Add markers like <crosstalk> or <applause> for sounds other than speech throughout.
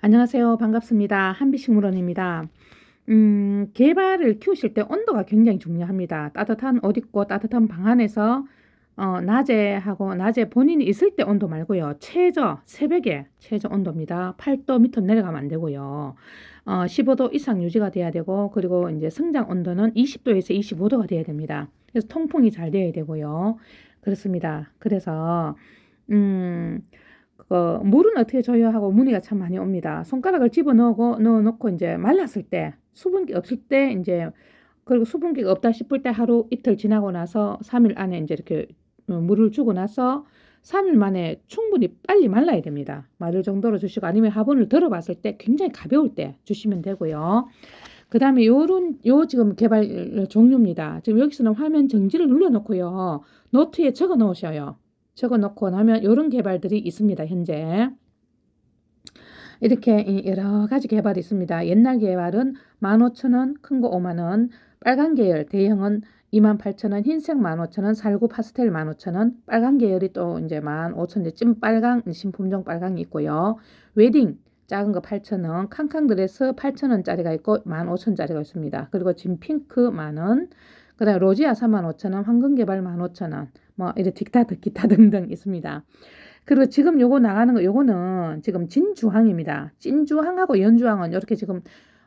안녕하세요. 반갑습니다. 한비식물원입니다. 음, 개발을 키우실 때 온도가 굉장히 중요합니다. 따뜻한 옷 입고 따뜻한 방 안에서 어, 낮에 하고 낮에 본인이 있을 때 온도 말고요. 최저 새벽에 최저 온도입니다. 8도 밑으로 내려가면 안 되고요. 어, 15도 이상 유지가 돼야 되고 그리고 이제 성장 온도는 20도에서 25도가 돼야 됩니다. 그래서 통풍이 잘 돼야 되고요. 그렇습니다. 그래서 음, 그 물은 어떻게 줘야 하고 문의가 참 많이 옵니다. 손가락을 집어 넣고 넣어 놓고 이제 말랐을 때 수분기 없을 때 이제 그리고 수분기가 없다 싶을 때 하루 이틀 지나고 나서 3일 안에 이제 이렇게 어, 물을 주고 나서 3일 만에 충분히 빨리 말라야 됩니다. 마를 정도로 주시고 아니면 화분을 들어봤을 때 굉장히 가벼울 때 주시면 되고요. 그 다음에 요런 요 지금 개발 종류입니다. 지금 여기서는 화면 정지를 눌러놓고요. 노트에 적어 놓으셔요. 적어 놓고 나면 이런 개발들이 있습니다. 현재. 이렇게 여러 가지 개발이 있습니다. 옛날 개발은 15,000원, 큰 거 5만원, 빨간 계열 대형은 28,000원, 흰색 15,000원, 살구 파스텔 15,000원, 빨간 계열이 또 이제 15,000원, 찐빨강, 신품종 빨강이 있고요. 웨딩 작은 거 8,000원, 캉캉 드레스 8,000원짜리가 있고 15,000원짜리가 있습니다. 그리고 진 핑크 만원, 그 다음에 로지아 45,000원, 황금개발 15,000원, 뭐 이래 기타 기타 등등 있습니다. 그리고 지금 요거 나가는 거 요거는 지금 진주황입니다. 진주황하고 연주황은 이렇게 지금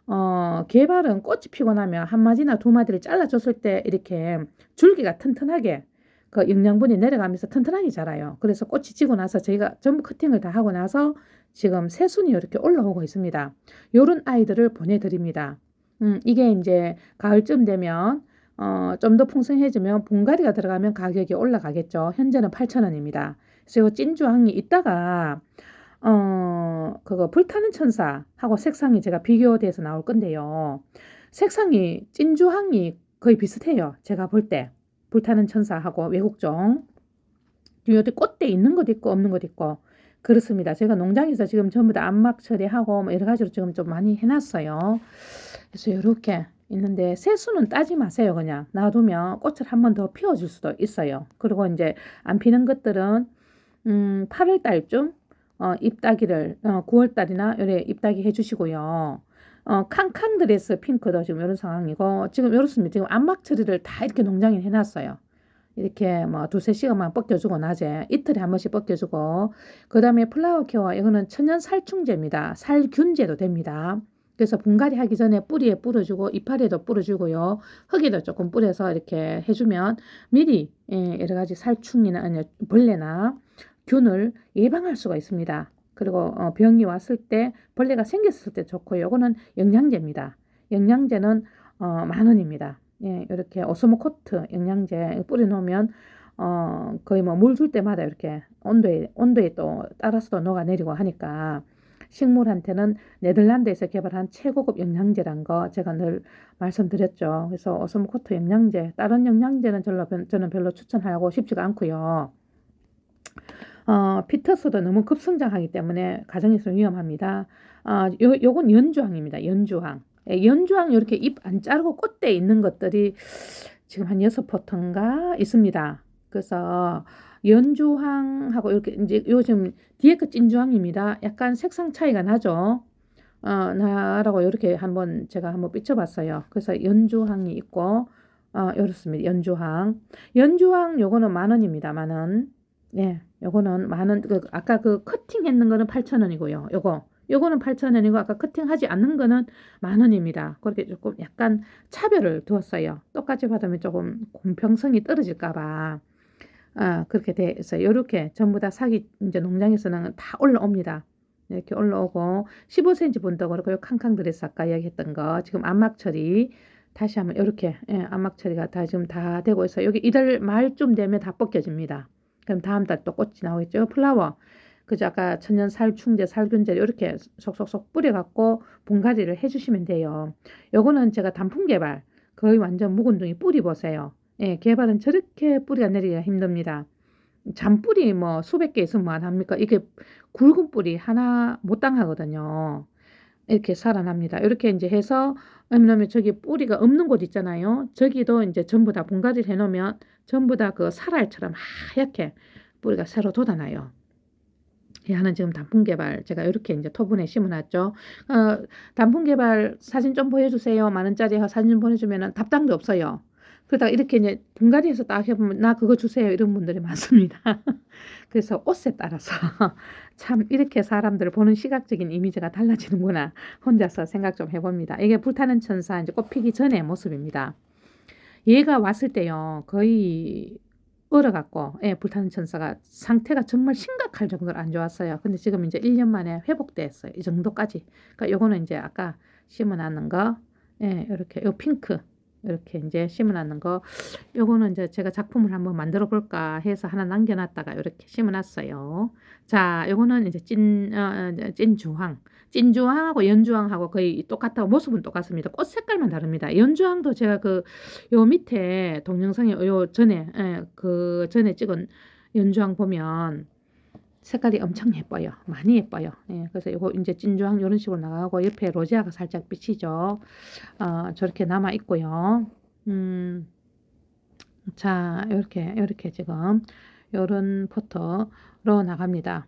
어 개발은 꽃이 피고 나면 한 마디나 두 마디를 잘라줬을 때 이렇게 줄기가 튼튼하게 그 영양분이 내려가면서 튼튼하게 자라요. 그래서 꽃이 지고 나서 저희가 전부 커팅을 다 하고 나서 지금 새순이 이렇게 올라오고 있습니다. 요런 아이들을 보내드립니다. 음, 이게 이제 가을쯤 되면 어, 좀 더 풍성해지면 봉가리가 들어가면 가격이 올라가겠죠. 현재는 8,000원입니다. 그래서 찐주황이 있다가 어, 그거 불타는 천사하고 색상이 제가 비교돼서 나올 건데요. 색상이 찐주황이 거의 비슷해요. 제가 볼 때. 불타는 천사하고 외국종. 여기 꽃대 있는 것 있고 없는 것 있고 그렇습니다. 제가 농장에서 지금 전부 다 암막 처리하고 뭐 여러 가지로 지금 좀 많이 해놨어요. 그래서 이렇게 있는데 새수는 따지 마세요. 그냥 놔두면 꽃을 한 번 더 피워줄 수도 있어요. 그리고 이제 안 피는 것들은 음, 8월 달쯤 어, 잎따기를 어, 9월 달이나 요래 잎따기 해주시고요. 어, 캉캉 드레스 핑크도 지금 이런 상황이고 지금 이렇습니다. 지금 암막 처리를 다 이렇게 농장에 해놨어요. 이렇게 뭐 두세 시간만 벗겨주고 낮에 이틀에 한 번씩 벗겨주고 그 다음에 플라워 케어 이거는 천연 살충제입니다. 살균제도 됩니다. 그래서 분갈이 하기 전에 뿌리에 뿌려주고 이파리에도 뿌려주고요. 흙에도 조금 뿌려서 이렇게 해주면 미리 예, 여러 가지 살충이나 아니 벌레나 균을 예방할 수가 있습니다. 그리고 어, 병이 왔을 때 벌레가 생겼을 때 좋고요. 이거는 영양제입니다. 영양제는 어, 만 원입니다. 예, 이렇게 오스모 코트 영양제 뿌려놓으면 어, 거의 뭐 물 줄 때마다 이렇게 온도에 온도에 또 따라서도 녹아내리고 하니까 식물한테는 네덜란드에서 개발한 최고급 영양제란 거 제가 늘 말씀드렸죠. 그래서 오스모코트 영양제, 다른 영양제는 저는 별로 추천하고 싶지가 않고요. 어, 피터스도 너무 급성장하기 때문에 가정에서 위험합니다. 어, 요, 요건 연주황입니다. 연주황. 예, 연주황 이렇게 잎 안 자르고 꽃대 있는 것들이 지금 한 여섯 포트인가 있습니다. 그래서 연주황하고 이렇게 이제 요즘 뒤에 거 찐주황입니다. 약간 색상 차이가 나죠. 어, 나라고 이렇게 한번 제가 한번 비춰봤어요. 그래서 연주황이 있고 어, 이렇습니다. 연주황. 연주황 요거는 만 원입니다. 만 원. 예, 요거는 만 원. 그 아까 그 커팅 했는 거는 8천 원이고요. 요거. 요거는 8천 원이고 아까 커팅하지 않는 거는 만 원입니다. 그렇게 조금 약간 차별을 두었어요. 똑같이 받으면 조금 공평성이 떨어질까 봐. 아, 그렇게 돼 있어요. 요렇게 전부 다 사기 이제 농장에서는 다 올라옵니다. 이렇게 올라오고 15cm 본다고 그러고 요 캉캉 드레스 아까 이야기했던 거 지금 암막 처리 다시 한번 이렇게 예, 암막 처리가 다 지금 다 되고 있어요. 여기 이달 말쯤 되면 다 벗겨집니다. 그럼 다음 달 또 꽃이 나오겠죠. 플라워 그저 아까 천연 살충제, 살균제 이렇게 속속속 뿌려갖고 분갈이를 해주시면 돼요. 요거는 제가 단풍 개발 거의 완전 묵은 둥이 뿌리 보세요. 예, 개발은 저렇게 뿌리가 내리기가 힘듭니다. 잔뿌리 뭐 수백 개 있으면 뭐 합니까? 이게 굵은 뿌리 하나 못 당하거든요. 이렇게 살아납니다. 이렇게 이제 해서 왜냐면 저기 뿌리가 없는 곳 있잖아요. 저기도 이제 전부 다 분갈이를 해놓으면 전부 다 그 살알처럼 하얗게 뿌리가 새로 돋아나요. 하는 지금 단풍 개발 제가 이렇게 이제 토분에 심어놨죠. 어, 단풍 개발 사진 좀 보여주세요. 만 원짜리 사진 좀 보내주면은 답장도 없어요. 그러다가 이렇게 이제 분갈이해서 딱 해보면 나 그거 주세요 이런 분들이 많습니다. <laughs> 그래서 옷에 따라서 <laughs> 참 이렇게 사람들을 보는 시각적인 이미지가 달라지는구나 혼자서 생각 좀 해봅니다. 이게 불타는 천사 이제 꽃 피기 전의 모습입니다. 얘가 왔을 때요 거의 얼어갖고 예, 불타는 천사가 상태가 정말 심각할 정도로 안 좋았어요. 근데 지금 이제 1년 만에 회복됐어요. 이 정도까지. 그러니까 요거는 이제 아까 심어놨는 거, 예, 이렇게 요 핑크 이렇게 이제 심어놨는 거, 요거는 이제 제가 작품을 한번 만들어 볼까 해서 하나 남겨놨다가 이렇게 심어놨어요. 자, 요거는 이제 찐, 어, 어 찐주황. 찐주황하고 연주황하고 거의 똑같다고 모습은 똑같습니다. 꽃 색깔만 다릅니다. 연주황도 제가 그 요 밑에 동영상에 요 전에 예, 그 전에 찍은 연주황 보면 색깔이 엄청 예뻐요. 많이 예뻐요. 예, 그래서 이거 이제 찐주황 이런 식으로 나가고 옆에 로제아가 살짝 비치죠. 어, 저렇게 남아 있고요. 음, 자, 이렇게 이렇게 지금 요런 포토로 나갑니다.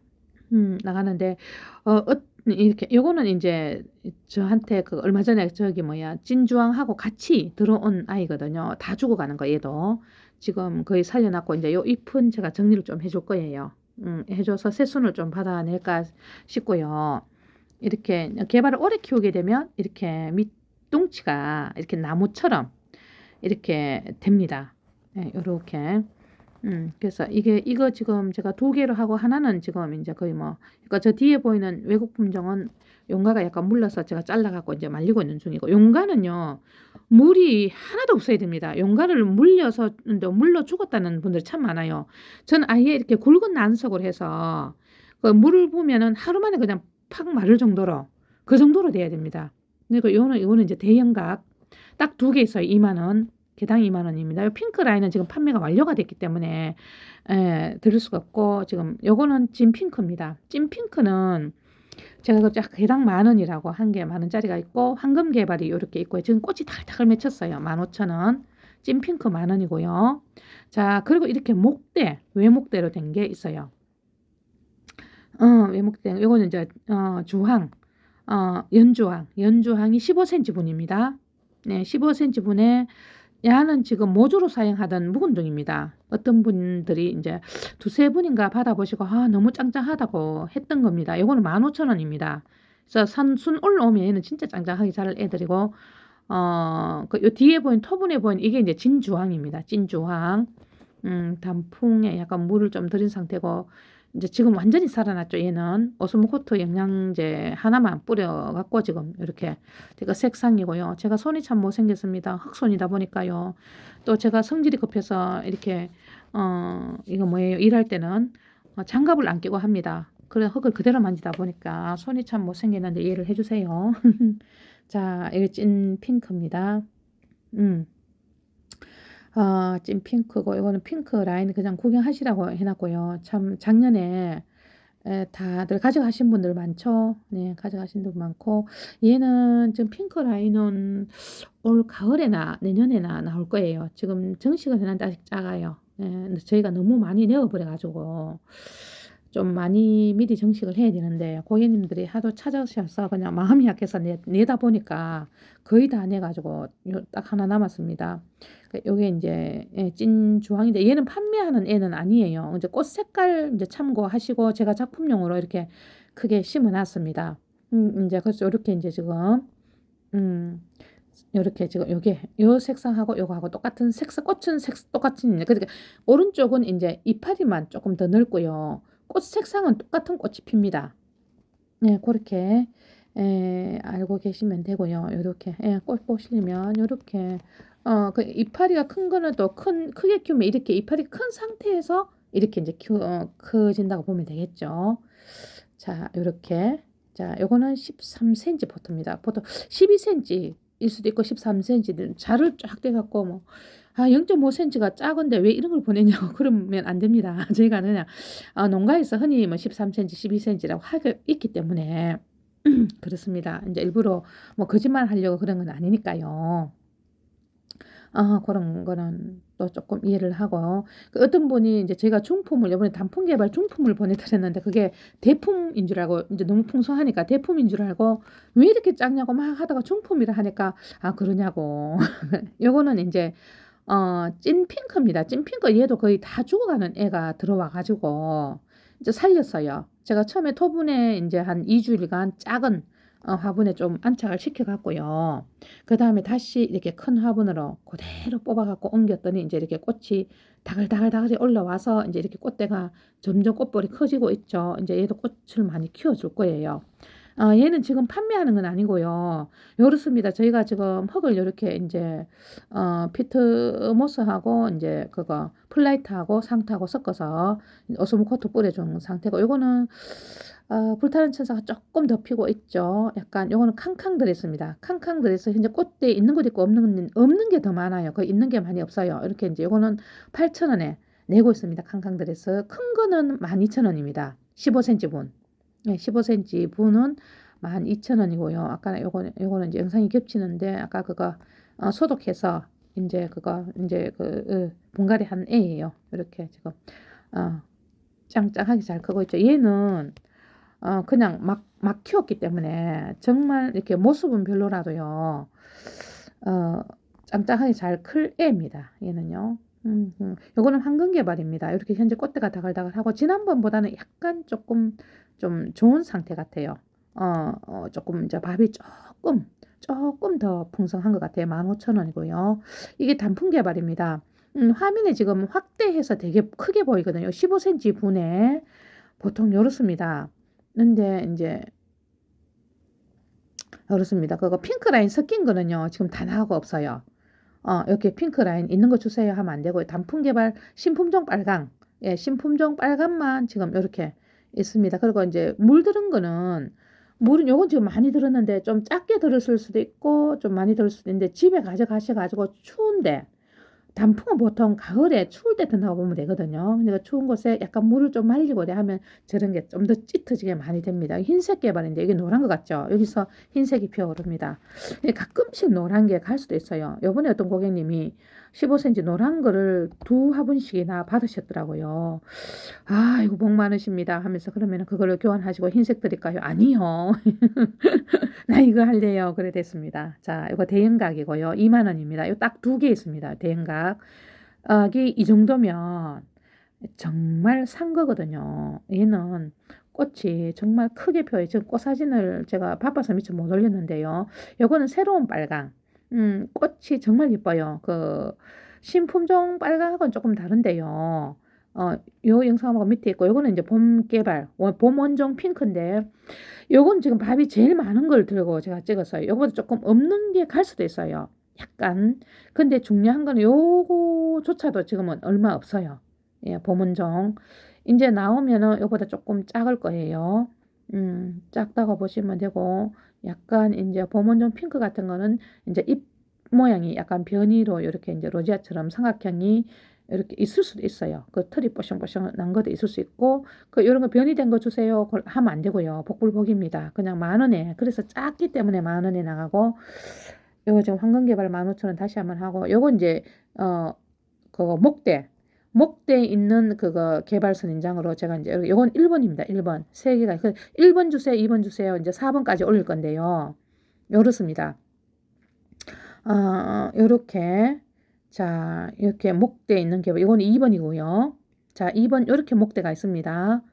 음, 나가는데 어, 어 이렇게 요거는 이제 저한테 그 얼마 전에 저기 뭐야 진주황하고 같이 들어온 아이거든요. 다 죽어가는 거 얘도 지금 거의 살려놨고 이제 요 잎은 제가 정리를 좀 해줄 거예요. 음, 해줘서 새순을 좀 받아낼까 싶고요. 이렇게 개발을 오래 키우게 되면 이렇게 밑둥치가 이렇게 나무처럼 이렇게 됩니다. 네, 이렇게. 음, 그래서 이게 이거 지금 제가 두 개로 하고 하나는 지금 이제 거의 뭐 그러니까 저 뒤에 보이는 외국 품종은 용가가 약간 물러서 제가 잘라 갖고 이제 말리고 있는 중이고 용가는요 물이 하나도 없어야 됩니다. 용가를 물려서 물러 죽었다는 분들이 참 많아요. 전 아예 이렇게 굵은 난석을 해서 그 물을 보면은 하루 만에 그냥 팍 마를 정도로 그 정도로 돼야 됩니다. 그리고 이거는 이거는 이제 대형각 딱 두 개 있어요. 2만 원. 개당 2만 원입니다. 이 핑크 라인은 지금 판매가 완료가 됐기 때문에 에, 들을 수가 없고 지금 요거는 찐 핑크입니다. 찐 핑크는 제가 그쫙 개당 만 원이라고 한개만 원짜리가 있고 황금 개발이 이렇게 있고 지금 꽃이 달달 맺혔어요. 만 오천 원. 찐 핑크 만 원이고요. 자 그리고 이렇게 목대 외목대로 된 게 있어요. 어 외목대 요거는 이제 어, 주황 어, 연주황 연주황이 15cm 분입니다. 네 15cm 분에 야는 지금 모주로 사용하던 묵은둥입니다. 어떤 분들이 이제 두세 분인가 받아보시고 아 너무 짱짱하다고 했던 겁니다. 요거는 15,000원입니다. 그래서 산순 올라오면 얘는 진짜 짱짱하게 잘 애들이고 어, 그 요 뒤에 보인 토분에 보인 이게 이제 진주황입니다. 진주황. 음, 단풍에 약간 물을 좀 들인 상태고 이제 지금 완전히 살아났죠. 얘는 오스모코트 영양제 하나만 뿌려갖고 지금 이렇게 제가 색상이고요. 제가 손이 참 못생겼습니다. 흑손이다 보니까요. 또 제가 성질이 급해서 이렇게 어 이거 뭐예요? 일할 때는 어, 장갑을 안 끼고 합니다. 그래 흙을 그대로 만지다 보니까 손이 참 못생겼는데 이해를 해주세요. <laughs> 자, 이게 찐 핑크입니다. 음. 아, 찐 핑크고 이거는 핑크 라인 그냥 구경하시라고 해놨고요. 참 작년에 에, 다들 가져가신 분들 많죠. 네, 가져가신 분들 많고 얘는 지금 핑크 라인은 올 가을에나 내년에나 나올 거예요. 지금 정식은 해놨는데 아직 작아요. 네, 저희가 너무 많이 내어버려가지고 좀 많이 미리 정식을 해야 되는데 고객님들이 하도 찾아오셔서 그냥 마음이 약해서 내, 내다 보니까 거의 다 내가지고 딱 하나 남았습니다. 요게 이제 예, 찐 주황인데 얘는 판매하는 애는 아니에요. 이제 꽃 색깔 이제 참고하시고 제가 작품용으로 이렇게 크게 심어놨습니다. 음, 이제 그래서 이렇게 이제 지금 음 이렇게 지금 요게 요 색상하고 요거하고 똑같은 색상 꽃은 색 똑같은 그러니까 오른쪽은 이제 이파리만 조금 더 넓고요. 꽃 색상은 똑같은 꽃이 핍니다. 네, 그렇게 에, 알고 계시면 되고요. 이렇게 예, 꽃 보시려면 이렇게 어, 그 이파리가 큰 거는 또 큰 크게 키우면 이렇게 이파리 큰 상태에서 이렇게 이제 키 어, 커진다고 보면 되겠죠. 자, 이렇게 자, 요거는 13cm 포토입니다. 포토 12cm 일 수도 있고 13cm 자를 쫙 떼갖고 뭐 아, 0.5cm가 작은데 왜 이런 걸 보내냐고 <laughs> 그러면 안 됩니다. <laughs> 저희가 그냥 어, 농가에서 흔히 뭐 13cm, 12cm라고 하고 있기 때문에 <clears throat> 그렇습니다. 이제 일부러 뭐 거짓말 하려고 그런 건 아니니까요. 아 그런 거는 또 조금 이해를 하고 그 어떤 분이 이제 제가 중품을 이번에 단품 개발 중품을 보내 드렸는데 그게 대품인 줄 알고 이제 너무 풍성하니까 대품인 줄 알고 왜 이렇게 작냐고 막 하다가 중품이라 하니까 아 그러냐고. <laughs> 요거는 인제 어 찐 핑크입니다. 찐 핑크 얘도 거의 다 죽어가는 애가 들어와 가지고 이제 살렸어요. 제가 처음에 토분에 인제 한 2 주일간 작은 어 화분에 좀 안착을 시켜 갖고요. 그 다음에 다시 이렇게 큰 화분으로 고대로 뽑아 갖고 옮겼더니 인제 이렇게 꽃이 다글다글다글이 올라와서 인제 이렇게 꽃대가 점점 꽃볼이 커지고 있죠. 인제 얘도 꽃을 많이 키워 줄 거예요. 어 얘는 지금 판매하는 건 아니고요. 요렇습니다. 저희가 지금 흙을 요렇게 인제 어 피트모스하고 인제 그거 플라이트하고 상토하고 섞어서 오스모코트 뿌려 준 상태고 요거는 어 불타는 천사가 쪼끔 더 피고 있죠. 약간 요거는 캉캉 드레스입니다. 캉캉 드레스 현재 꽃대 있는 것도 있고 없는 없는 게 더 많아요. 거의 있는 게 많이 없어요. 이렇게 인제 요거는 8,000원에 내고 있습니다. 캉캉 드레스. 큰 거는 12,000원입니다. 15cm 분. 네 15cm 분은 12,000원이고요. 아까 요거는 요거는 이제 영상이 겹치는데 아까 그거 어 소독해서 인제 그거 인제 그 으 분갈이 한 애예요. 요렇게 지금 어 짱짱하게 잘 크고 있죠. 얘는 어 그냥 막 막 키웠기 때문에 정말 이렇게 모습은 별로라도요. 어 짱짱하게 잘 클 애입니다. 얘는요. 음 음. 요거는 황금 개발입니다. 요렇게 현재 꽃대가 다글다글하고 지난번보다는 약간 쪼끔 좀 좋은 상태 같아요. 어어 쪼끔 이제 밥이 쪼끔, 쪼끔 더 풍성한 것 같아요. 15,000원이고요. 이게 단품 개발입니다. 음 화면에 지금 확대해서 되게 크게 보이거든요. 15cm 분에 보통 요렇습니다. 근데 인제 요렇습니다. 그거 핑크 라인 섞인 거는요. 지금 다 나오고 없어요. 어 이렇게 핑크 라인 있는 거 주세요 하면 안 되고요. 단품 개발 신품종 빨강 예 신품종 빨강만 지금 요렇게 있습니다. 그리고 인제 물 들은 거는 물은 요건 지금 많이 들었는데 좀 작게 들었을 수도 있고 좀 많이 들을 수도 있는데 집에 가져가셔 가지고 추운데 단풍은 보통 가을에 추울 때 든다고 보면 되거든요. 그러니까 추운 곳에 약간 물을 좀 말리고 하면 저런 게 좀 더 짙어지게 많이 됩니다. 흰색 개발인데 이게 노란 것 같죠? 여기서 흰색이 피어오릅니다. 예 가끔씩 노란 게 갈 수도 있어요. 요번에 어떤 고객님이 15cm 노란 거를 2 화분씩이나 받으셨더라고요. "아이고 복 많으십니다." 하면서 "그러면은 그걸로 교환하시고 흰색 드릴까요?" "아니요. <laughs> 나 이거 할래요." 그래 됐습니다. 자 요거 대형각이고요. 20,000 원입니다. 요딱2개 있습니다. 대형각. 어 이게 이 정도면 정말 산 거거든요. 얘는 꽃이 정말 크게 펴요. 지금 꽃 사진을 제가 바빠서 미처 못 올렸는데요. 요거는 새로운 빨강. 음 꽃이 정말 예뻐요. 그 신품종 빨강하고는 쪼끔 다른데요. 어 요 영상하고 밑에 있고 요거는 인제 봄 개발 원봄 원종 핑크인데 요건 지금 밥이 제일 많은 걸 들고 제가 찍었어요. 요거보다 쪼끔 없는 게 갈 수도 있어요. 약간. 근데 중요한 거는 요거조차도 지금은 얼마 없어요. 예 봄 원종. 인제 나오면은 요거보다 쪼끔 작을 거예요. 음 작다고 보시면 되고 약간 인제 봄 원종 핑크 같은 거는 인제 잎 모양이 약간 변이로 요렇게 인제 로지아처럼 삼각형이 이렇게 있을 수도 있어요. 그 털이 뽀송뽀송한 것도 있을 수 있고 그 요런 거 "변이 된 거 주세요." 그걸 하면 안 되고요. 복불복입니다. 그냥 만 원에 그래서 작기 때문에 만 원에 나가고 요거 지금 황금 개발 15,000원 다시 한번 하고 요거 인제 어 그거 목대, 목대에 있는 그거 개발 선 인장으로 제가 요 요건 1 번입니다. 1 번. 3 개가 그1번 주세요, 2번 주세요 인제 4 번까지 올릴 건데요. 요렇습니다. 어 요렇게 자 이렇게 목대에 있는 개발 요거는 2 번이고요. 자 2번 요렇게 목대가 있습니다.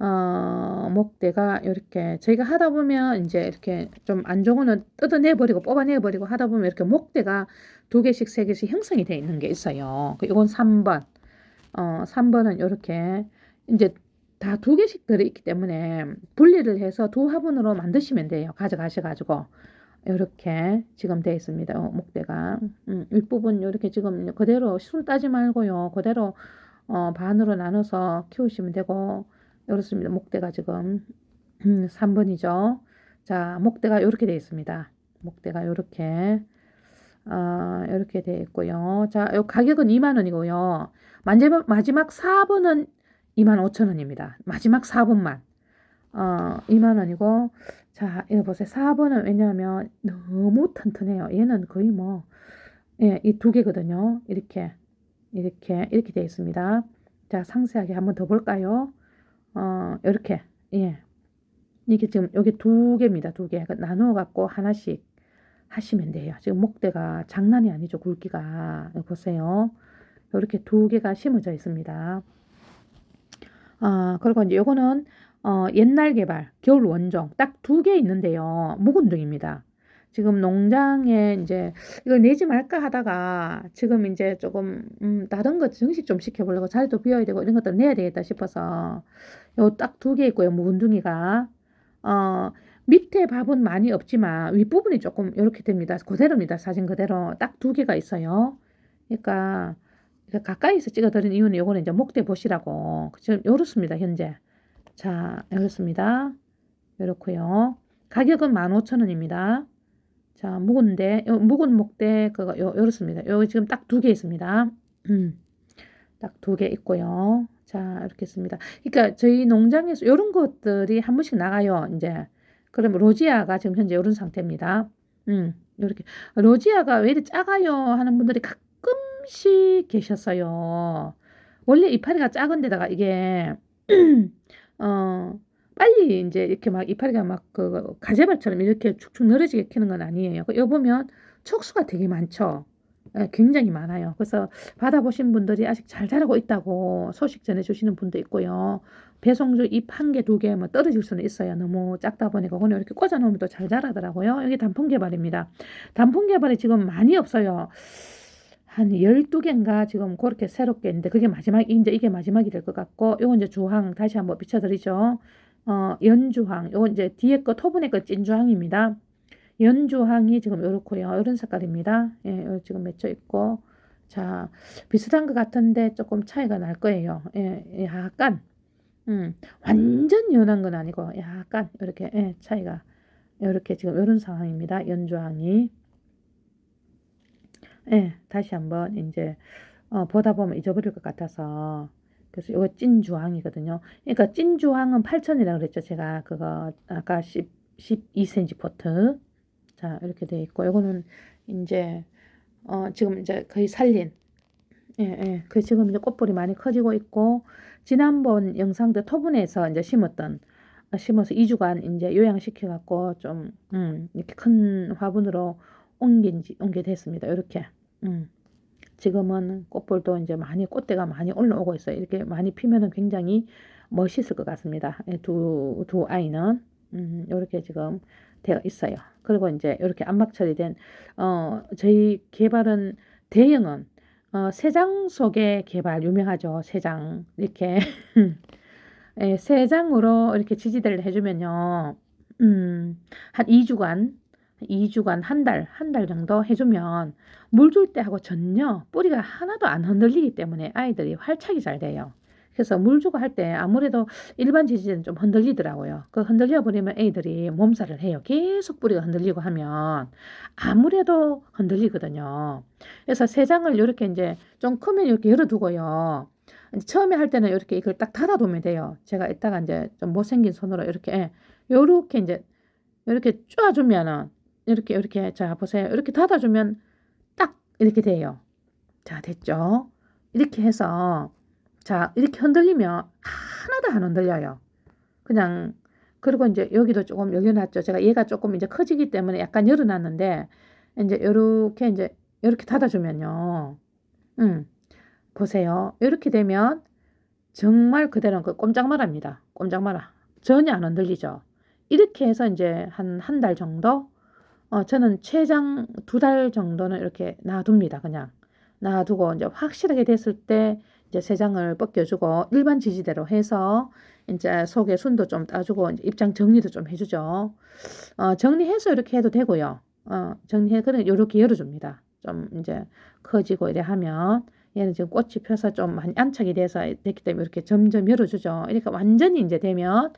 어 목대가 요렇게 저희가 하다 보면 인제 이렇게 좀 안 좋은 거는 뜯어내 버리고 뽑아내 버리고 하다 보면 이렇게 목대가 2 개씩 3 개씩 형성이 돼 있는 게 있어요. 그 요건 3 번. 어 3 번은 요렇게 인제 다2 개씩 들어 있기 때문에 분리를 해서 2 화분으로 만드시면 돼요. 가져가셔 가지고. 요렇게 지금 되어 있습니다. 어 목대가. 음 윗부분 요렇게 지금 그대로 순 따지 말고요. 그대로 어 반으로 나눠서 키우시면 되고 요렇습니다. 목대가 지금 음3 번이죠. 자 목대가 요렇게 되어 있습니다. 목대가 요렇게 어 요렇게 되어 있고요. 자 요 가격은 20,000 원이고요. 마지막 마지막 4 번은 25,000 원입니다. 마지막 4 번만. 어20,000 원이고 자 이거 보세요. 4 번은 왜냐하면 너무 튼튼해요. 얘는 거의 뭐 예, 이 두 개거든요. 이렇게, 이렇게, 이렇게 되어 있습니다. 자, 상세하게 한번 더 볼까요? 어, 이렇게, 예. 이게 지금 여기 두 개입니다. 두 개. 그러니까 나누어 갖고 하나씩 하시면 돼요. 지금 목대가 장난이 아니죠. 굵기가. 보세요. 이렇게 두 개가 심어져 있습니다. 아, 그리고 이제 요거는 어, 옛날 개발, 겨울 원종 딱 두 개 있는데요. 묵은둥입니다. 지금 농장에 이제 이걸 내지 말까 하다가 지금 이제 조금 음, 다른 거 정식 좀 시켜보려고 자리도 비워야 되고 이런 것도 내야 되겠다 싶어서 요 딱 두 개 있고요. 묵은둥이가 어, 밑에 밥은 많이 없지만 윗부분이 조금 이렇게 됩니다. 그대로입니다. 사진 그대로 딱 두 개가 있어요. 그러니까 가까이서 찍어드린 이유는 요거는 이제 목대 보시라고 지금 요렇습니다. 현재 자 요렇습니다. 요렇고요. 가격은 15,000원입니다. 자 묵은데 요, 묵은 목대 그거 요, 요렇습니다. 여기 지금 딱 두 개 있습니다. 음, 딱 두 개 있고요. 자 이렇게 있습니다. 그러니까 저희 농장에서 요런 것들이 한 번씩 나가요. 이제 그럼 로지아가 지금 현재 요런 상태입니다. 음, 이렇게 로지아가 왜 이렇게 작아요 하는 분들이 가끔씩 계셨어요. 원래 이파리가 작은데다가 이게 <clears throat> 어 빨리 이제 이렇게 막 이파리가 막 그 가재발처럼 이렇게 축축 늘어지게 키는 건 아니에요. 그여 보면 촉수가 되게 많죠. 예, 굉장히 많아요. 그래서 받아보신 분들이 아직 잘 자라고 있다고 소식 전해주시는 분도 있고요. 배송주 잎 한 개, 두 개 뭐 떨어질 수는 있어요. 너무 작다 보니까 그거는 이렇게 꽂아 놓으면 또 잘 자라더라고요. 여기 단풍 개발입니다. 단풍 개발이 지금 많이 없어요. 한 12개인가 지금 그렇게 새롭게 있는데 그게 마지막 이제 이게 마지막이 될 것 같고 요건 이제 주황 다시 한번 비춰 드리죠. 어, 연주황 요건 이제 뒤에 거 토분의 거 찐주황입니다. 연주황이 지금 요렇고요. 이런 색깔입니다. 예, 요 지금 맺혀 있고 자 비슷한 것 같은데 조금 차이가 날 거예요. 예, 예, 약간 음, 완전 연한 건 아니고 약간 이렇게 예, 차이가 이렇게 지금 이런 상황입니다. 연주황이 예, 다시 한번 이제 어, 보다 보면 잊어버릴 것 같아서 그래서 이거 찐주황이거든요. 그러니까 찐주황은 8천이라고 그랬죠. 제가 그거 아까 10, 12cm 포트 자 이렇게 돼 있고 이거는 이제 어, 지금 이제 거의 살린 예, 예. 그 지금 이제 꽃볼이 많이 커지고 있고 지난번 영상 때 토분에서 이제 심었던 어, 심어서 2주간 이제 요양시켜 갖고 좀 음, 이렇게 큰 화분으로 옮긴 지 옮게 됐습니다. 이렇게. 음. 지금은 꽃볼도 이제 많이 꽃대가 많이 올라오고 있어요. 이렇게 많이 피면은 굉장히 멋있을 것 같습니다. 두, 두 아이는 음, 이렇게 지금 되어 있어요. 그리고 이제 이렇게 암막 처리된 어, 저희 개발은 대형은 어, 세장 속의 개발 유명하죠. 세장 이렇게 <laughs> 예, 세 장으로 이렇게 지지대를 해주면요. 음, 한 2주간 2주간 한 달, 한 달 정도 해주면 물 줄 때 하고 전혀 뿌리가 하나도 안 흔들리기 때문에 아이들이 활착이 잘 돼요. 그래서 물 주고 할 때 아무래도 일반 지지대는 좀 흔들리더라고요. 그 흔들려 버리면 애들이 몸살을 해요. 계속 뿌리가 흔들리고 하면 아무래도 흔들리거든요. 그래서 세 장을 이렇게 이제 좀 크면 이렇게 열어두고요. 처음에 할 때는 이렇게 이걸 딱 닫아두면 돼요. 제가 이따가 이제 좀 못생긴 손으로 이렇게 이렇게 이제 이렇게 쪼아주면은 이렇게 이렇게 자 보세요. 이렇게 닫아주면 딱 이렇게 돼요. 자 됐죠? 이렇게 해서 자 이렇게 흔들리면 하나도 안 흔들려요. 그냥 그리고 이제 여기도 조금 열려놨죠. 제가 얘가 조금 이제 커지기 때문에 약간 열어놨는데 이제 이렇게 이제 이렇게 닫아주면요. 음 보세요. 이렇게 되면 정말 그대로 그 꼼짝 말합니다. 꼼짝 말아. 전혀 안 흔들리죠. 이렇게 해서 이제 한 한 달 정도 어, 저는 최장 두 달 정도는 이렇게 놔둡니다. 그냥 놔두고 이제 확실하게 됐을 때 이제 세 장을 벗겨주고 일반 지지대로 해서 이제 속에 순도 좀 따주고 입장 정리도 좀 해주죠. 어, 정리해서 이렇게 해도 되고요. 어, 정리해 그래 이렇게 열어줍니다. 좀 이제 커지고 이래 하면 얘는 지금 꽃이 펴서 좀 많이 안착이 돼서 됐기 때문에 이렇게 점점 열어주죠. 이렇게 완전히 이제 되면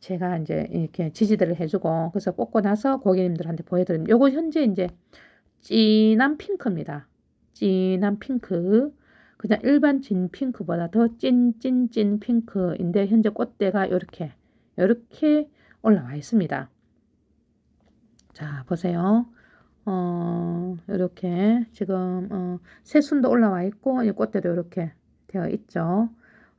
제가 이제 이렇게 지지대를 해주고 그래서 뽑고 나서 고객님들한테 보여드립니다. 요거 현재 이제 진한 핑크입니다. 진한 핑크. 그냥 일반 진 핑크보다 더 찐찐찐 핑크인데 현재 꽃대가 이렇게 이렇게 올라와 있습니다. 자 보세요. 어, 이렇게 지금 어, 새순도 올라와 있고 이 꽃대도 이렇게 되어 있죠.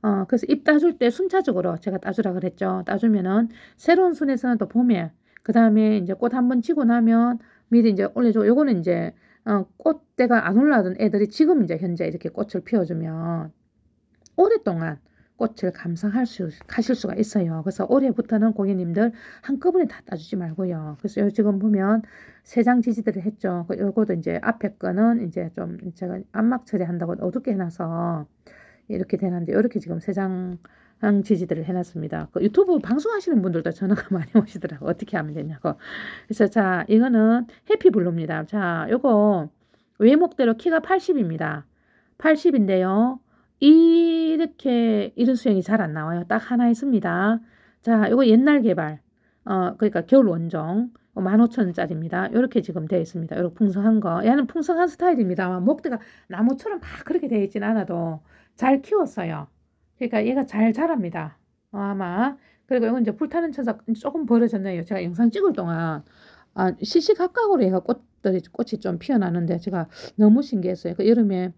어, 그래서 잎 따줄 때 순차적으로 제가 따주라 그랬죠. 따주면은 새로운 순에서는 또 봄에 그 다음에 이제 꽃 한 번 치고 나면 미리 이제 올려주고 요거는 이제 어, 꽃대가 안 올라오던 애들이 지금 이제 현재 이렇게 꽃을 피워주면 오랫동안 꽃을 감상할 수 하실 수가 있어요. 그래서 올해부터는 고객님들 한꺼번에 다 따주지 말고요. 그래서 요 지금 보면 세 장 지지대를 했죠. 그 요거도 이제 앞에 거는 이제 좀 제가 암막 처리한다고 어둡게 해놔서 이렇게 되는데 이렇게 지금 세장 지지대를 해놨습니다. 그 유튜브 방송하시는 분들도 전화가 <laughs> 많이 오시더라고 어떻게 하면 되냐고. 그래서 자 이거는 해피블루입니다. 자 요거 외목대로 키가 80입니다. 80인데요. 이렇게 이런 수영이 잘 안 나와요. 딱 하나 있습니다. 자, 이거 옛날 개발. 어, 그러니까 겨울 원종. 15,000원짜리입니다. 이렇게 지금 되어 있습니다. 이렇게 풍성한 거. 얘는 풍성한 스타일입니다. 목대가 나무처럼 막 그렇게 되어 있진 않아도 잘 키웠어요. 그러니까 얘가 잘 자랍니다. 어, 아마. 그리고 이건 이제 불타는 천사 조금 벌어졌네요. 제가 영상 찍을 동안 아, 시시각각으로 얘가 꽃들이 꽃이 좀 피어나는데 제가 너무 신기했어요. 그 여름에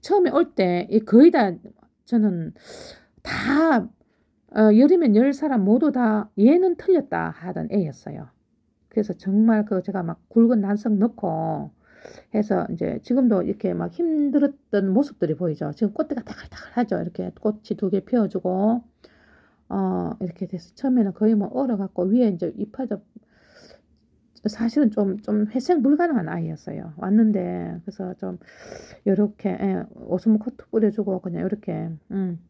처음에 올 때 거의 다 저는 다 어, 열이면 열 사람 모두 다 얘는 틀렸다 하던 애였어요. 그래서 정말 그 제가 막 굵은 난석 넣고 해서 이제 지금도 이렇게 막 힘들었던 모습들이 보이죠. 지금 꽃대가 다글다글하죠. 이렇게 꽃이 두 개 피워주고 어 이렇게 돼서 처음에는 거의 뭐 얼어갖고 위에 이제 잎하죠. 사실은 좀, 좀 회생 불가능한 아이였어요. 왔는데, 그래서 좀, 요렇게, 예, 오스모 코트 뿌려주고, 그냥 요렇게, 음,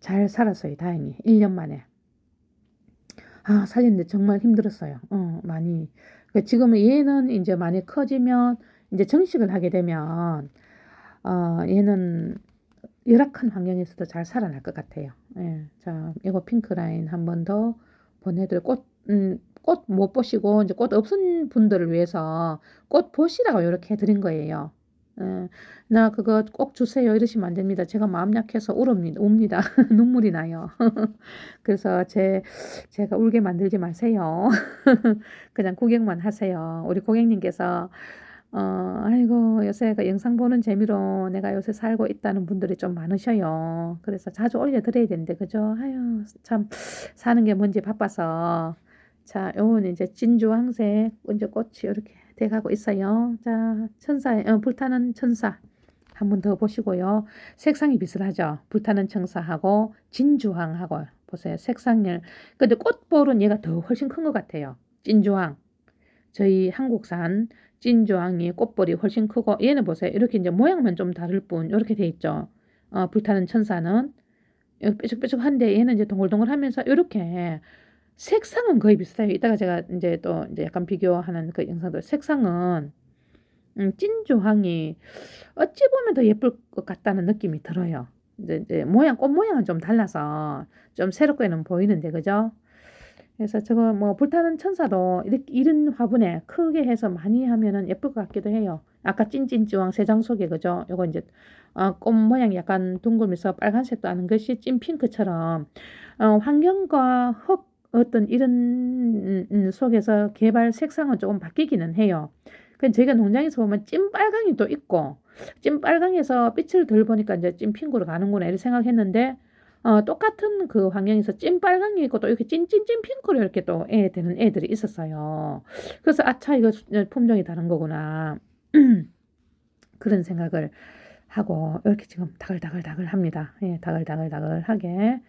잘 살았어요. 다행히. 1년 만에. 아, 살리는데 정말 힘들었어요. 어, 많이. 그 지금은 얘는 이제 많이 커지면, 이제 정식을 하게 되면, 어, 얘는 열악한 환경에서도 잘 살아날 것 같아요. 예, 자, 이거 핑크 라인 한 번 더 보내드려. 꽃, 음, 꽃 못 보시고 이제 꽃 없은 분들을 위해서 꽃 보시라고 이렇게 해드린 거예요. 예, 나 그거 꼭 주세요 이러시면 안 됩니다. 제가 마음 약해서 울옵니다. 웁니다. <laughs> 눈물이 나요. <laughs> 그래서 제 제가 울게 만들지 마세요. <laughs> 그냥 구경만 하세요. 우리 고객님께서 어, 아이고, 요새 그 영상 보는 재미로 내가 요새 살고 있다는 분들이 좀 많으셔요. 그래서 자주 올려드려야 되는데, 그죠? 아유, 참, 사는 게 뭔지 바빠서. 자, 요건 이제 진주 황색 이제 꽃이 이렇게 돼가고 있어요. 자, 천사, 어, 불타는 천사. 한 번 더 보시고요. 색상이 비슷하죠? 불타는 천사하고 진주황하고 보세요. 색상을. 근데 꽃볼은 얘가 더 훨씬 큰 것 같아요. 진주황. 저희 한국산 찐주황이 꽃볼이 훨씬 크고 얘는 보세요. 이렇게 이제 모양만 좀 다를 뿐 이렇게 돼 있죠. 어, 불타는 천사는 뾰족뾰족한데 얘는 이제 동글동글하면서 이렇게 색상은 거의 비슷해요. 이따가 제가 이제 또 이제 약간 비교하는 그 영상들 색상은 음, 찐주황이 어찌 보면 더 예쁠 것 같다는 느낌이 들어요. 이제, 이제 모양 꽃 모양은 좀 달라서 좀 새롭게는 보이는데 그죠? 그래서 저거 뭐 불타는 천사도 이렇게 이런 화분에 크게 해서 많이 하면은 예쁠 것 같기도 해요. 아까 찐찐찌왕 세장 속에 그죠? 요거 이제 어, 꽃 모양이 약간 둥글면서 빨간색도 하는 것이 찐 핑크처럼 어, 환경과 흙 어떤 이런 음, 음, 속에서 개발 색상은 조금 바뀌기는 해요. 그 저희가 농장에서 보면 찐 빨강이 또 있고 찐 빨강에서 빛을 덜 보니까 이제 찐 핑크로 가는구나 이렇게 생각했는데 어, 똑같은 그 환경에서 찐 빨강이 있고 또 이렇게 찐찐찐 핑크로 이렇게 또 애 되는 애들이 있었어요. 그래서 아차 이거 품종이 다른 거구나 <clears throat> 그런 생각을 하고 이렇게 지금 다글다글다글 합니다. 예, 다글다글다글하게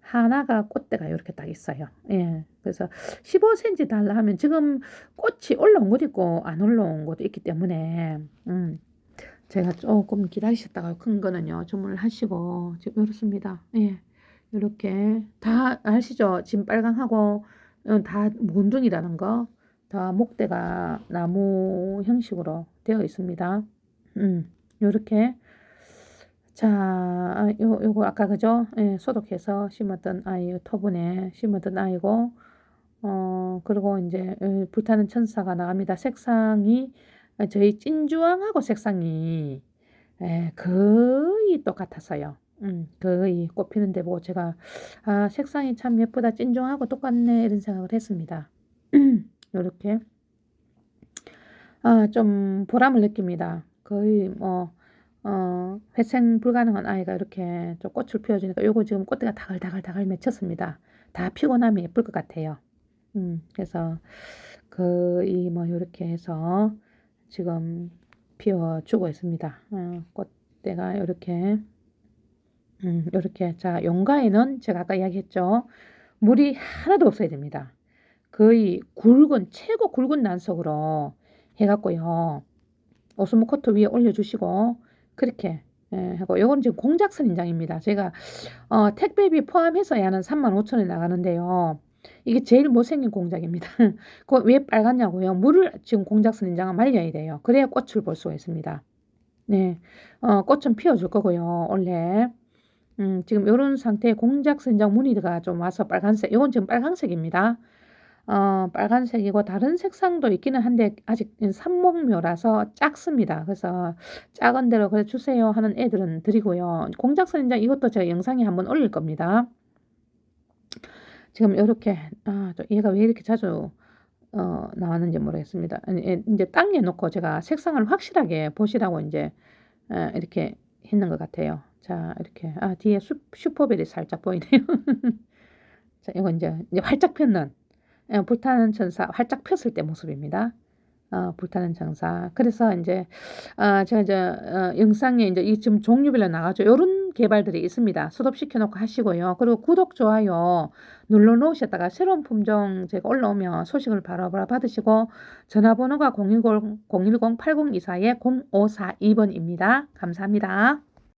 하나가 꽃대가 이렇게 딱 있어요. 예. 그래서 15cm 달라 하면 지금 꽃이 올라온 것도 있고 안 올라온 것도 있기 때문에 음. 제가 조금 기다리셨다가 큰 거는요 주문을 하시고 지금 이렇습니다. 예. 이렇게 다 아시죠? 지금 빨강하고 어, 다 몬둥이라는 거. 다 목대가 나무 형식으로 되어 있습니다. 음. 요렇게 자, 아, 요, 요거 아까 그죠? 예, 소독해서 심었던 아이, 토분에 심었던 아이고, 어, 그리고 이제 불타는 천사가 나갑니다. 색상이 저희 찐주황하고 색상이 예, 거의 똑같았어요. 음, 거의 꽃 피는데 보고 제가 아, 색상이 참 예쁘다. 찐주황하고 똑같네. 이런 생각을 했습니다. <clears throat> 요렇게 아, 좀 보람을 느낍니다. 거의 뭐, 어, 회생 불가능한 아이가 이렇게 좀 꽃을 피워주니까 요거 지금 꽃대가 다글다글다글 맺혔습니다. 다 피고 나면 예쁠 것 같아요. 음, 그래서 거의 뭐 이렇게 해서 지금 피워주고 있습니다. 어, 꽃대가 이렇게 음, 이렇게 자 용가에는 제가 아까 이야기했죠. 물이 하나도 없어야 됩니다. 거의 굵은 최고 굵은 난석으로 해갖고요. 오스모 코트 위에 올려주시고 그렇게 예, 하고 요건 지금 공작선 인장입니다. 제가 어, 택배비 포함해서 야는 35,000원에 나가는데요. 이게 제일 못생긴 공작입니다. <laughs> 그 왜 빨갛냐고요? 물을 지금 공작선 인장은 말려야 돼요. 그래야 꽃을 볼 수가 있습니다. 네, 어, 꽃은 피워줄 거고요. 원래 음, 지금 요런 상태의 공작선 인장 무늬가 좀 와서 빨간색. 요건 지금 빨간색입니다. 어, 빨간색이고 다른 색상도 있기는 한데 아직 삼목묘라서 작습니다. 그래서 작은 대로 그래 주세요 하는 애들은 드리고요. 공작선 인장 이것도 제가 영상에 한번 올릴 겁니다. 지금 이렇게 아, 저 얘가 왜 이렇게 자주 어, 나왔는지 모르겠습니다. 예, 이제 땅에 놓고 제가 색상을 확실하게 보시라고 이제 어, 이렇게 했는 것 같아요. 자, 이렇게 아, 뒤에 슈, 슈퍼벨이 살짝 보이네요. <laughs> 자, 이거 이제, 이제 활짝 폈는 예, 불타는 천사 활짝 폈을 때 모습입니다. 어, 불타는 천사. 그래서 이제 어, 제가 이제 어, 영상에 이제 이 지금 종류별로 나가죠. 요런 개발들이 있습니다. 수업시켜 놓고 하시고요. 그리고 구독 좋아요 눌러 놓으셨다가 새로운 품종 제가 올라오면 소식을 바로바로 받으시고 전화번호가 010 010 8024에 0542번입니다. 감사합니다.